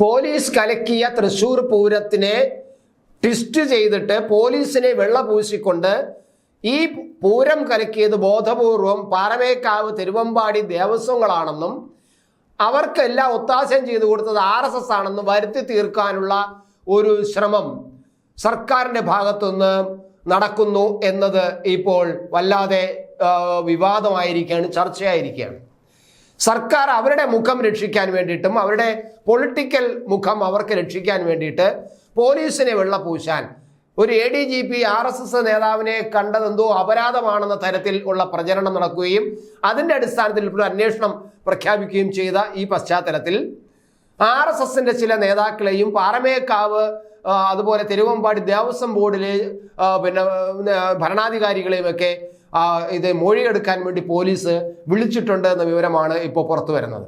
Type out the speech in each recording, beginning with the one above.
Police കലക്കിയ തൃശൂർ പൂരത്തിനെ twist ചെയ്തിട്ട് പോലീസിനെ വെള്ള പൂശിക്കൊണ്ട് ഈ പൂരം കലക്കിയത് ബോധപൂർവം പാറമേക്കാവ് തിരുവമ്പാടി ദേവസ്വങ്ങളാണെന്നും അവർക്കെല്ലാം ഒത്താശം ചെയ്തു കൊടുത്തത് ആർ എസ് എസ് ആണെന്നും വരുത്തി തീർക്കാനുള്ള ഒരു ശ്രമം സർക്കാരിന്റെ ഭാഗത്തുനിന്ന് നടക്കുന്നു എന്നത് ഇപ്പോൾ വല്ലാതെ വിവാദമായിരിക്കുകയാണ് ചർച്ചയായിരിക്കുകയാണ്. സർക്കാർ അവരുടെ മുഖം രക്ഷിക്കാൻ വേണ്ടിയിട്ടും അവരുടെ പൊളിറ്റിക്കൽ മുഖം അവർക്ക് രക്ഷിക്കാൻ വേണ്ടിയിട്ട് പോലീസിനെ വെള്ളപൂശാൻ. ഒരു A D G P R S S നേതാവിനെ കണ്ടതെന്തോ അപരാധമാണെന്ന തരത്തിൽ ഉള്ള പ്രചരണം നടക്കുകയും അതിന്റെ അടിസ്ഥാനത്തിൽ ഇപ്പോൾ അന്വേഷണം പ്രഖ്യാപിക്കുകയും ചെയ്ത ഈ പശ്ചാത്തലത്തിൽ ആർ എസ് എസിന്റെ ചില നേതാക്കളെയും പാറമേക്കാവ് അതുപോലെ തിരുവമ്പാടി ദേവസ്വം ബോർഡിലെ പിന്നെ ഭരണാധികാരികളെയും ഒക്കെ ഇത് മൊഴിയെടുക്കാൻ വേണ്ടി പോലീസ് വിളിച്ചിട്ടുണ്ട് എന്ന വിവരമാണ് ഇപ്പോൾ പുറത്തു വരുന്നത്.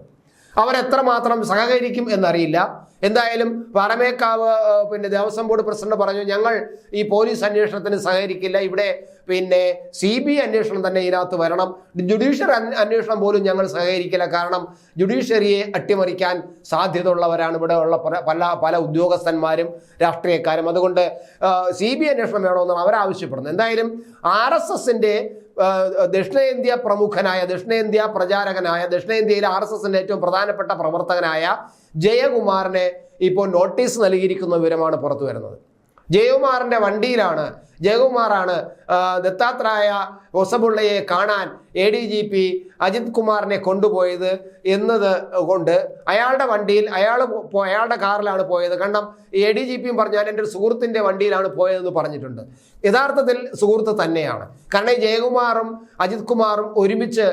അവരെത്രമാത്രം സഹകരിക്കും എന്നറിയില്ല. എന്തായാലും പറമേക്കാവ് പിന്നെ ദേവസ്വം ബോർഡ് പ്രസിഡന്റ് പറഞ്ഞു ഞങ്ങൾ ഈ പോലീസ് അന്വേഷണത്തിന് സഹകരിക്കില്ല. ഇവിടെ പിന്നെ സി ബി അന്വേഷണം തന്നെ ഇതിനകത്ത് വരണം. ജുഡീഷ്യൽ അന്വേഷണം പോലും ഞങ്ങൾ സഹകരിക്കില്ല. കാരണം ജുഡീഷ്യറിയെ അട്ടിമറിക്കാൻ സാധ്യതയുള്ളവരാണ് ഇവിടെ ഉള്ള പല- പല ഉദ്യോഗസ്ഥന്മാരും രാഷ്ട്രീയക്കാരും. അതുകൊണ്ട് സി ബി അന്വേഷണം വേണമെന്നാണ് അവർ ആവശ്യപ്പെടുന്നത് എന്തായാലും ആർ എസ് എസിന്റെ ദക്ഷിണേന്ത്യ പ്രമുഖനായ ദക്ഷിണേന്ത്യ പ്രചാരകനായ ദക്ഷിണേന്ത്യയിലെ ആർ എസ് എസിന്റെ ഏറ്റവും പ്രധാനപ്പെട്ട പ്രവർത്തകനായ ജയകുമാറിനെ ഇപ്പോൾ നോട്ടീസ് നൽകിയിരിക്കുന്ന വിവരമാണ് പുറത്തു വരുന്നത്. ജയകുമാറിന്റെ വണ്ടിയിലാണ് ജയകുമാറാണ് ദത്താത്രായ ഒസബുള്ളയെ കാണാൻ A D G P Ajith കുമാറിനെ കൊണ്ടുപോയത് എന്നത് കൊണ്ട് അയാളുടെ വണ്ടിയിൽ അയാൾ അയാളുടെ കാറിലാണ് പോയത്. കാരണം എ ഡി ജി പിയും പറഞ്ഞാൽ എന്റെ ഒരു സുഹൃത്തിന്റെ വണ്ടിയിലാണ് പോയതെന്ന് പറഞ്ഞിട്ടുണ്ട്. യഥാർത്ഥത്തിൽ സുഹൃത്ത് തന്നെയാണ്. കാരണം ജയകുമാറും അജിത് കുമാറും ഒരുമിച്ച്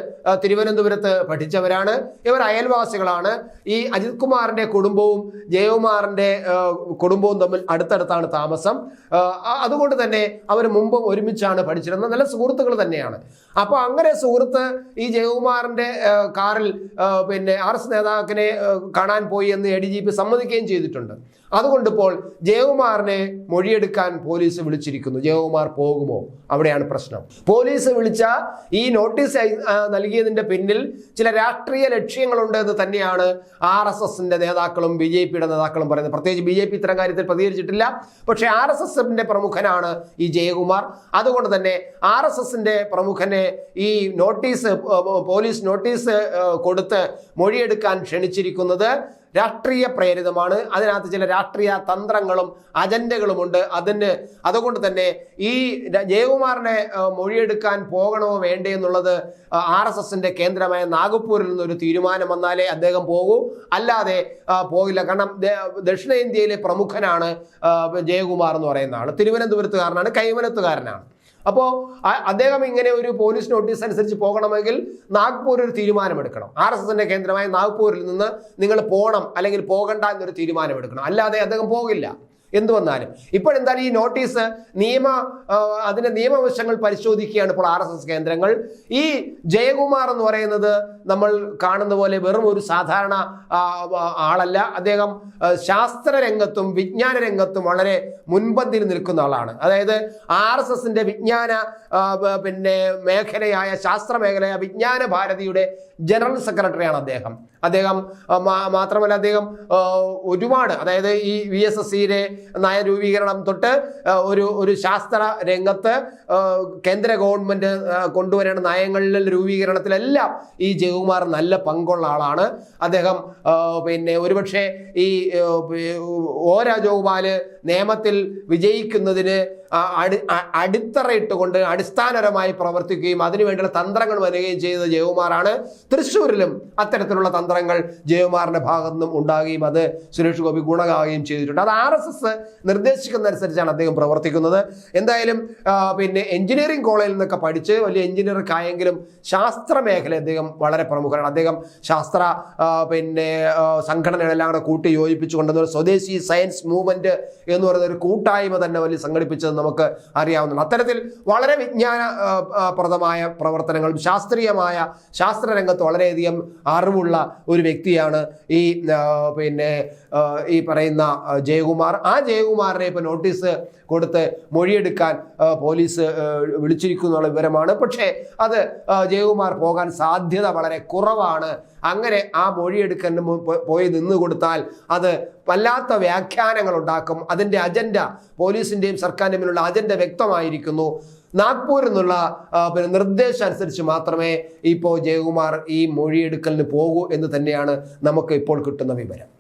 തിരുവനന്തപുരത്ത് പഠിച്ചവരാണ്. ഇവർ അയൽവാസികളാണ്. ഈ അജിത് കുമാറിന്റെ കുടുംബവും ജയകുമാറിന്റെ കുടുംബവും തമ്മിൽ അടുത്തടുത്താണ് താമസം. അതുകൊണ്ട് തന്നെ അവർ മുമ്പ് ഒരുമിച്ചാണ് പഠിച്ചിരുന്നത്. നല്ല സുഹൃത്തുക്കൾ തന്നെയാണ്. അപ്പോൾ അങ്ങനെ സുഹൃത്ത് ഈ ജയകുമാറിന്റെ ആ, കാറിൽ പിന്നെ ആർ എസ് നേതാക്കിനെ കാണാൻ പോയി എന്ന് എ ഡി ജി പി സമ്മതിക്കുകയും ചെയ്തിട്ടുണ്ട്. അതുകൊണ്ട് ഇപ്പോൾ ജയകുമാറിനെ മൊഴിയെടുക്കാൻ പോലീസ് വിളിച്ചിരിക്കുന്നു. ജയകുമാർ പോകുമോ? അവിടെയാണ് പ്രശ്നം. പോലീസ് വിളിച്ച ഈ നോട്ടീസ് നൽകിയതിന്റെ പിന്നിൽ ചില രാഷ്ട്രീയ ലക്ഷ്യങ്ങളുണ്ട് എന്ന് തന്നെയാണ് ആർ എസ് എസിന്റെ നേതാക്കളും ബി ജെ പിയുടെ നേതാക്കളും പറയുന്നത്. പ്രത്യേകിച്ച് ബി ജെ പി ഇത്തരം കാര്യത്തിൽ പ്രതികരിച്ചിട്ടില്ല. പക്ഷേ ആർ എസ് എസിന്റെ പ്രമുഖനാണ് ഈ ജയകുമാർ. അതുകൊണ്ട് തന്നെ ആർ എസ് എസിന്റെ പ്രമുഖനെ ഈ നോട്ടീസ് പോലീസ് നോട്ടീസ് കൊടുത്ത് മൊഴിയെടുക്കാൻ ക്ഷണിച്ചിരിക്കുന്നത് രാഷ്ട്രീയ പ്രേരിതമാണ്. അതിനകത്ത് ചില രാഷ്ട്രീയ തന്ത്രങ്ങളും അജണ്ടകളുമുണ്ട് അതിന് അതുകൊണ്ട് തന്നെ ഈ ജയകുമാറിനെ മൊഴിയെടുക്കാൻ പോകണോ വേണ്ടേ എന്നുള്ളത് ആർ എസ് എസിന്റെ കേന്ദ്രമായ നാഗ്പൂരിൽ നിന്നൊരു തീരുമാനം വന്നാലേ അദ്ദേഹം പോകൂ. അല്ലാതെ പോകില്ല. കാരണം ദക്ഷിണേന്ത്യയിലെ പ്രമുഖനാണ് ജയകുമാർ എന്ന് പറയുന്ന ആൾ തിരുവനന്തപുരത്തുകാരനാണ് കൈമനത്തുകാരനാണ് അപ്പോൾ അദ്ദേഹം ഇങ്ങനെ ഒരു പോലീസ് നോട്ടീസ് അനുസരിച്ച് പോകണമെങ്കിൽ നാഗ്പൂർ ഒരു തീരുമാനമെടുക്കണം. ആർ എസ് എസിന്റെ കേന്ദ്രമായ നാഗ്പൂരിൽ നിന്ന് നിങ്ങൾ പോകണം അല്ലെങ്കിൽ പോകണ്ട എന്നൊരു തീരുമാനമെടുക്കണം. അല്ലാതെ അദ്ദേഹം പോകില്ല. എന്തു വന്നാലും. ഇപ്പോഴെന്തായാലും ഈ നോട്ടീസ്? നിയമ അതിന്റെ നിയമവശങ്ങൾ പരിശോധിക്കുകയാണ് ഇപ്പോൾ ആർ എസ് എസ് കേന്ദ്രങ്ങൾ. ഈ ജയകുമാർ എന്ന് പറയുന്നത് നമ്മൾ കാണുന്ന പോലെ വെറും ഒരു സാധാരണ ആളല്ല. അദ്ദേഹം ശാസ്ത്ര രംഗത്തും വിജ്ഞാന രംഗത്തും വളരെ മുൻപന്തിയിൽ നിൽക്കുന്ന ആളാണ്. അതായത് ആർ എസ് എസിന്റെ വിജ്ഞാന പിന്നെ മേഖലയായ ശാസ്ത്ര മേഖലയായ വിജ്ഞാന ഭാരതിയുടെ ജനറൽ സെക്രട്ടറിയാണ് അദ്ദേഹം. അദ്ദേഹം മാത്രമല്ല അദ്ദേഹം ഒരുപാട് അതായത് ഈ വി എസ് എസ് സിയിലെ നയരൂപീകരണം തൊട്ട് ഒരു ഒരു ശാസ്ത്ര രംഗത്ത് കേന്ദ്ര ഗവൺമെന്റ് കൊണ്ടുവരേണ്ട നയങ്ങളിലെ രൂപീകരണത്തിലെല്ലാം ഈ ജയകുമാർ നല്ല പങ്കുള്ള ആളാണ്. അദ്ദേഹം പിന്നെ ഒരുപക്ഷെ ഈ ഓ രാജഗോപാൽ നിയമത്തിൽ വിജയിക്കുന്നതിന് അടി- അടിത്തറയിട്ടുകൊണ്ട് അടിസ്ഥാനപരമായി പ്രവർത്തിക്കുകയും അതിനുവേണ്ടിയുള്ള തന്ത്രങ്ങൾ വരികയും ചെയ്യുന്ന ജയകുമാറാണ് തൃശ്ശൂരിലും അത്തരത്തിലുള്ള തന്ത്രങ്ങൾ ജയകുമാറിന്റെ ഭാഗത്തു നിന്നും ഉണ്ടാകുകയും അത് സുരേഷ് ഗോപി ഗുണമാകുകയും ചെയ്തിട്ടുണ്ട്. അത് ആർ എസ് എസ് നിർദ്ദേശിക്കുന്നതനുസരിച്ചാണ് അദ്ദേഹം പ്രവർത്തിക്കുന്നത്. എന്തായാലും പിന്നെ എഞ്ചിനീയറിംഗ് കോളേജിൽ നിന്നൊക്കെ പഠിച്ച് വലിയ എഞ്ചിനീയർക്ക് ആയെങ്കിലും ശാസ്ത്ര മേഖല അദ്ദേഹം വളരെ പ്രമുഖനാണ് അദ്ദേഹം ശാസ്ത്ര പിന്നെ സംഘടനകളെല്ലാം കൂടെ കൂട്ടി യോജിപ്പിച്ചുകൊണ്ടുവന്ന സ്വദേശി സയൻസ് മൂവ്മെന്റ് എന്ന് പറയുന്ന ഒരു കൂട്ടായ്മ തന്നെ വലിയ സംഘടിപ്പിച്ചത് നമുക്ക് അറിയാവുന്നതാണ്. അത്തരത്തിൽ വളരെ വിജ്ഞാന ആ, ആ, പ്രദമായ പ്രവർത്തനങ്ങൾ ശാസ്ത്രീയമായ ശാസ്ത്രരംഗത്ത് വളരെയധികം അറിവുള്ള ഒരു വ്യക്തിയാണ് ഈ പിന്നെ ഈ പറയുന്ന ജയകുമാർ. ആ ജയകുമാറിനെ ഇപ്പോൾ നോട്ടീസ് കൊടുത്ത് മൊഴിയെടുക്കാൻ പോലീസ് വിളിച്ചിരിക്കുന്നു എന്നുള്ള വിവരമാണ്. പക്ഷേ അത് ജയകുമാർ പോകാൻ സാധ്യത വളരെ കുറവാണ് അങ്ങനെ ആ മൊഴിയെടുക്കലിന് മു- പോയി നിന്ന് കൊടുത്താൽ അത് വല്ലാത്ത വ്യാഖ്യാനങ്ങൾ ഉണ്ടാക്കും. അതിന്റെ അജണ്ട പോലീസിന്റെയും സർക്കാരിന്റെ തമ്മിലുള്ള അജണ്ട വ്യക്തമായിരിക്കുന്നു. നാഗ്പൂരിൽ നിന്നുള്ള പിന്നെ നിർദ്ദേശം അനുസരിച്ച് മാത്രമേ ഇപ്പോൾ ജയകുമാർ ഈ മൊഴിയെടുക്കലിന് പോകൂ എന്ന് തന്നെയാണ് നമുക്ക് ഇപ്പോൾ കിട്ടുന്ന വിവരം.